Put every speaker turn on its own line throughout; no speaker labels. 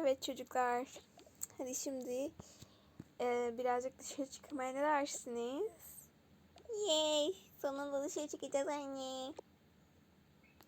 Evet çocuklar. Hadi şimdi e, birazcık dışarı çıkmaya ne dersiniz?
Yay! Sonunda dışarı çıkacağız anne.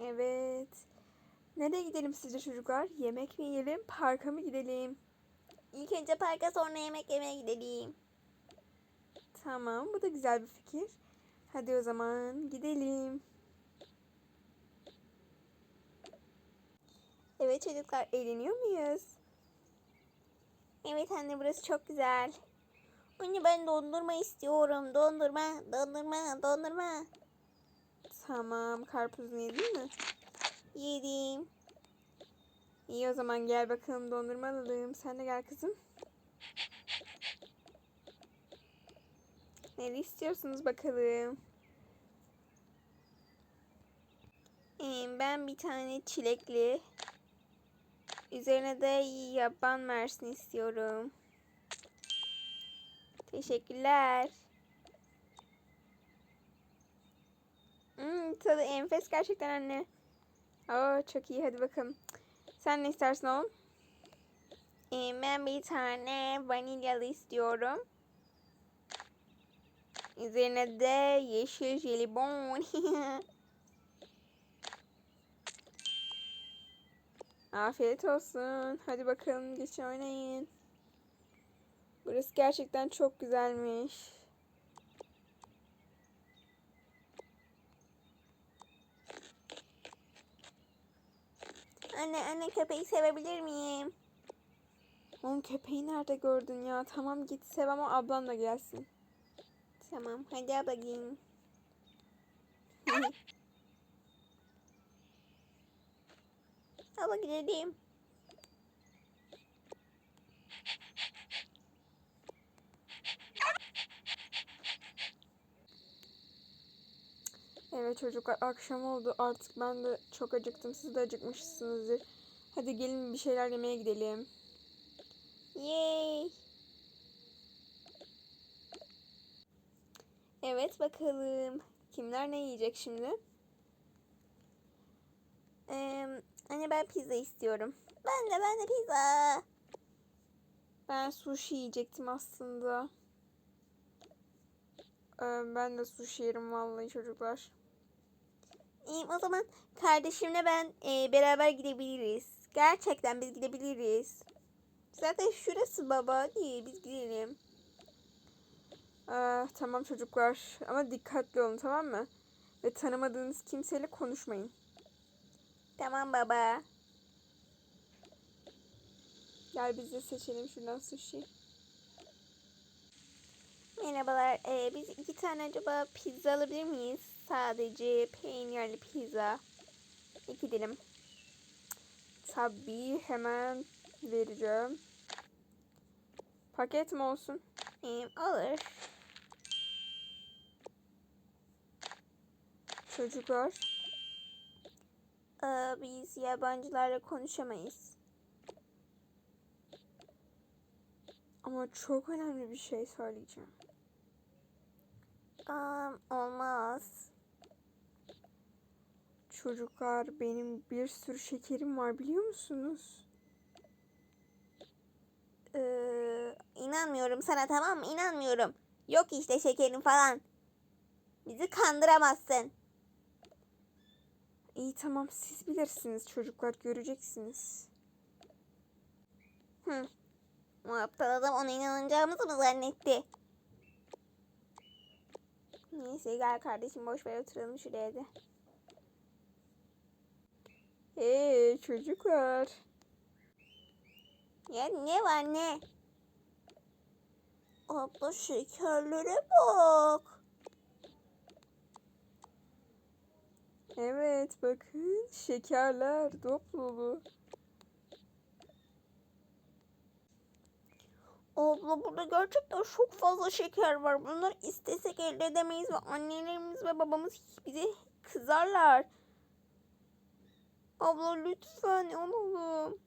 Evet. Nereye gidelim sizce çocuklar? Yemek mi yiyelim, parka mı gidelim?
İlk önce parka sonra yemek yemeye gidelim.
Tamam, bu da güzel bir fikir. Hadi o zaman gidelim. Evet çocuklar, eğleniyor muyuz?
Evet anne burası çok güzel. Anne ben dondurma istiyorum. Dondurma, dondurma, dondurma.
Tamam, karpuzunu yedin mi?
Yedim.
İyi o zaman gel bakalım dondurma alalım. Sen de gel kızım. Ne istiyorsunuz bakalım? Ee, Ben bir tane çilekli. Üzerine de yaban mersin istiyorum. Teşekkürler. Hmm, tadı enfes gerçekten anne. Oo, çok iyi hadi bakalım. Sen ne istersin oğlum?
Ee, ben bir tane vanilyalı istiyorum.
Üzerine de yeşil jelibon. Afiyet olsun. Hadi bakalım geçin oynayın. Burası gerçekten çok güzelmiş.
Anne anne köpeği sevebilir miyim?
Oğlum köpeği nerede gördün ya? Tamam git sev ama ablan da gelsin.
Tamam hadi ablacığım. Abla gidelim.
Evet çocuklar akşam oldu artık ben de çok acıktım. Siz de acıkmışsınızdır. Hadi gelin bir şeyler yemeye gidelim.
Yay.
Evet bakalım. Kimler ne yiyecek şimdi?
Ee, ben pizza istiyorum. Ben de ben de pizza.
Ben sushi yiyecektim aslında. Ee, ben de sushi yerim vallahi çocuklar.
İyi, o zaman kardeşimle ben e, beraber gidebiliriz. Gerçekten biz gidebiliriz. Zaten şurası baba. Hadi biz gidelim.
Ee, tamam çocuklar ama dikkatli olun tamam mı? Ve tanımadığınız kimseyle konuşmayın.
Tamam baba.
Gel biz de seçelim şuradan sushi.
Merhabalar. Ee, biz iki tane acaba pizza alabilir miyiz? Sadece peynirli pizza. İki dilim.
Tabii hemen vereceğim. Paket mi olsun?
Ee, olur.
Çocuklar.
Ee, biz yabancılarla konuşamayız.
Ama çok önemli bir şey söyleyeceğim.
Aa, olmaz.
Çocuklar benim bir sürü şekerim var biliyor musunuz?
Ee, inanmıyorum sana tamam mı? İnanmıyorum. Yok işte şekerin falan. Bizi kandıramazsın.
İyi tamam siz bilirsiniz çocuklar göreceksiniz.
Hı. O aptal adam ona inanacağımızı mı zannetti? Neyse gel kardeşim boş ver oturalım şuraya da.
Hey çocuklar.
Ya ne var ne? Abla şekerlere bak.
Evet bakın şekerler dop dolu.
Abla burada gerçekten çok fazla şeker var. Bunları istesek elde edemeyiz ve annelerimiz ve babamız bize kızarlar. Abla lütfen alalım.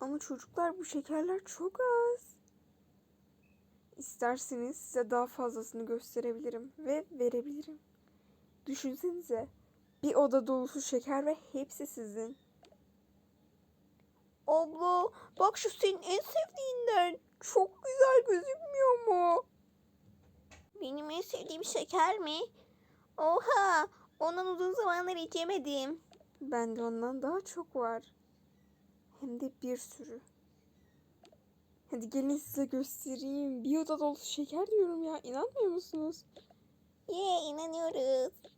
Ama çocuklar bu şekerler çok az. İsterseniz size daha fazlasını gösterebilirim ve verebilirim. Düşünsenize bir oda dolusu şeker ve hepsi sizin.
Abla bak şu senin en sevdiğinden.
Çok güzel gözükmüyor mu?
Benim en sevdiğim şeker mi? Oha ondan uzun zamanlar hiç yemedim.
Bende ondan daha çok var. Hem de bir sürü. Hadi gelin size göstereyim. Bir oda dolusu şeker diyorum ya. İnanmıyor musunuz?
Ye inanıyoruz.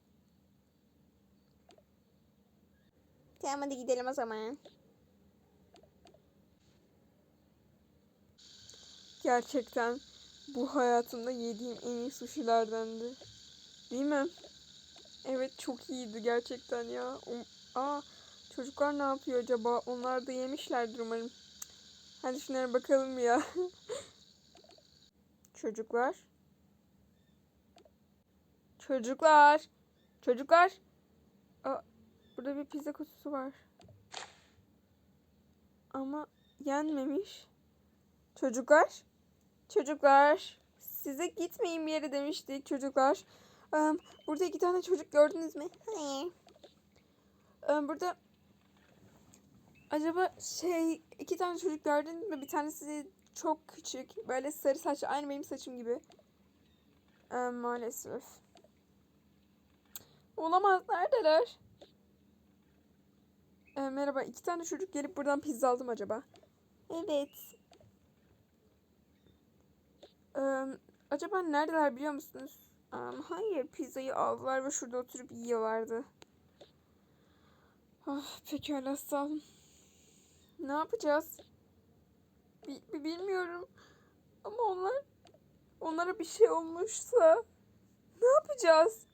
Tamam hadi gidelim o zaman.
Gerçekten bu hayatımda yediğim en iyi sushilerdendi. Değil mi? Evet çok iyiydi gerçekten ya. Um- Aa çocuklar ne yapıyor acaba? Onlar da yemişlerdir umarım. Hadi şunlara bakalım ya. çocuklar. Çocuklar. Çocuklar. Aa, burada bir pizza kutusu var. Ama yenmemiş. Çocuklar. Çocuklar. Size gitmeyin bir yere demiştik çocuklar. Em, Burada iki tane çocuk gördünüz mü? Em, Burada acaba şey iki tane çocuk gördünüz mü? Bir tanesi çok küçük. Böyle sarı saçlı. Aynı benim saçım gibi. Em, maalesef. Olamaz. Neredeler? E, merhaba. iki tane çocuk gelip buradan pizza aldım acaba?
Evet.
Eee, acaba neredeler biliyor musunuz? Em, hayır pizzayı aldılar ve şurada oturup yiyorlardı. Ah, pekala sağ olun. Ne yapacağız? Bi- bilmiyorum. Ama onlar onlara bir şey olmuşsa ne yapacağız?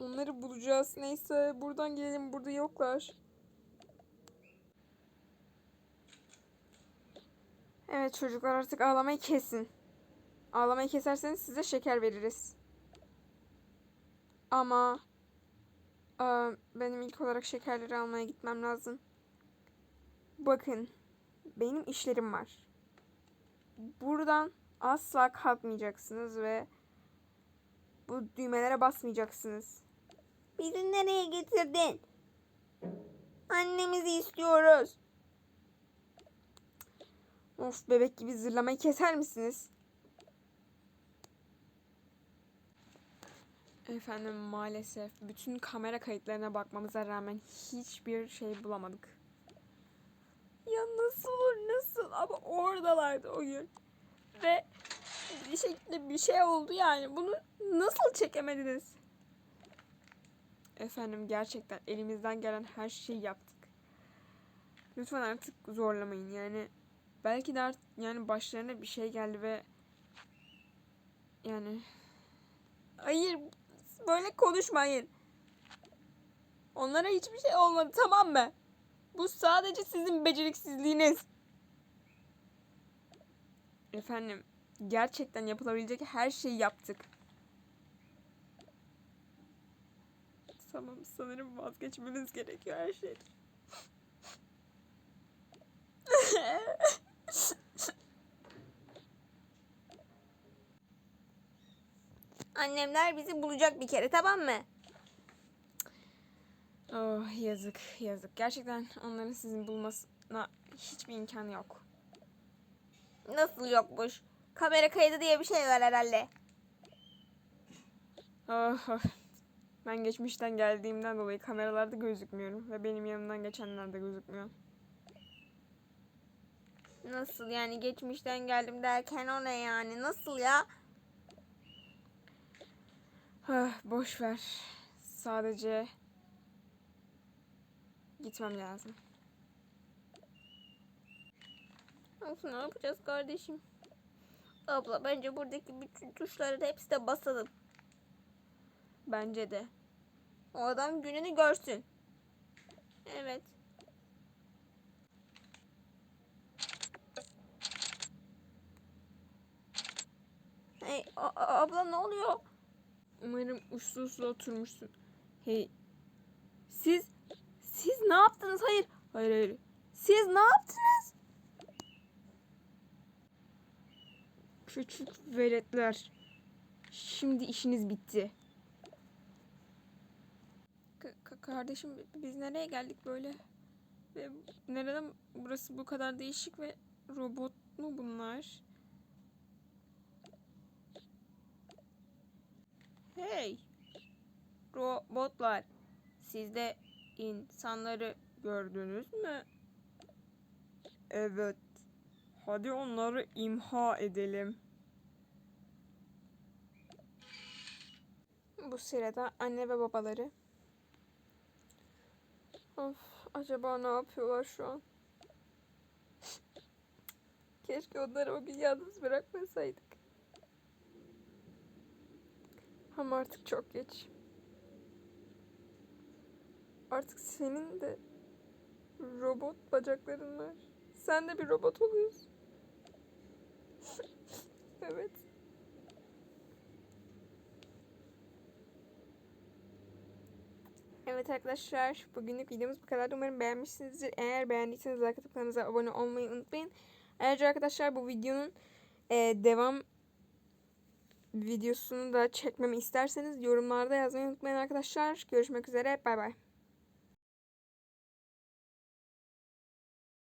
Onları bulacağız. Neyse buradan gelelim. Burada yoklar. Evet çocuklar artık ağlamayı kesin. Ağlamayı keserseniz size şeker veririz. Ama eee, benim ilk olarak şekerleri almaya gitmem lazım. Bakın benim işlerim var. Buradan asla kalkmayacaksınız ve bu düğmelere basmayacaksınız.
Bizi nereye getirdin? Annemizi istiyoruz.
Of bebek gibi zırlamayı keser misiniz? Efendim maalesef bütün kamera kayıtlarına bakmamıza rağmen hiçbir şey bulamadık. Ya nasıl olur nasıl ama oradalardı o gün. Ve bir şekilde bir şey oldu yani bunu nasıl çekemediniz? Efendim gerçekten elimizden gelen her şeyi yaptık. Lütfen artık zorlamayın yani. Belki de yani başlarına bir şey geldi ve yani hayır böyle konuşmayın. Onlara hiçbir şey olmadı tamam mı? Bu sadece sizin beceriksizliğiniz. Efendim gerçekten yapılabilecek her şeyi yaptık. Tamam sanırım vazgeçmemiz gerekiyor her şeyden.
Annemler bizi bulacak bir kere tamam mı?
Oh yazık yazık. Gerçekten onların sizin bulmasına hiçbir imkanı yok.
Nasıl yokmuş? Kamera kaydı diye bir şey var herhalde.
Oh, oh. Ben geçmişten geldiğimden dolayı kameralarda gözükmüyorum ve benim yanımdan geçenler de gözükmüyor.
Nasıl yani geçmişten geldim derken o ne yani? Nasıl ya?
Ah, boş ver. Sadece gitmem lazım.
Of ne yapacağız kardeşim? Abla bence buradaki bütün tuşların hepsi de basalım.
Bence de.
O adam gününü görsün. Evet. Hey abla ne oluyor?
Umarım uslu uslu oturmuşsun. Hey. Siz siz ne yaptınız? Hayır. Hayır hayır. Siz ne yaptınız? Küçük veletler. Şimdi işiniz bitti. Ka- kardeşim biz nereye geldik böyle? Ve nereden burası bu kadar değişik ve robot mu bunlar? Hey! Robotlar, siz de insanları gördünüz mü? Evet. Hadi onları imha edelim. Bu sırada anne ve babaları. Of, acaba ne yapıyorlar şu an? Keşke onları o gün yalnız bırakmasaydık. Ama artık çok geç. Artık senin de robot bacakların var. Sen de bir robot oluyorsun. evet. Evet arkadaşlar bugünlük videomuz bu kadar. Umarım beğenmişsinizdir. Eğer beğendiyseniz like atıp kanalımıza abone olmayı unutmayın. Ayrıca arkadaşlar bu videonun e, devam videosunu da çekmemi isterseniz yorumlarda yazmayı unutmayın arkadaşlar. Görüşmek üzere. Bay bay.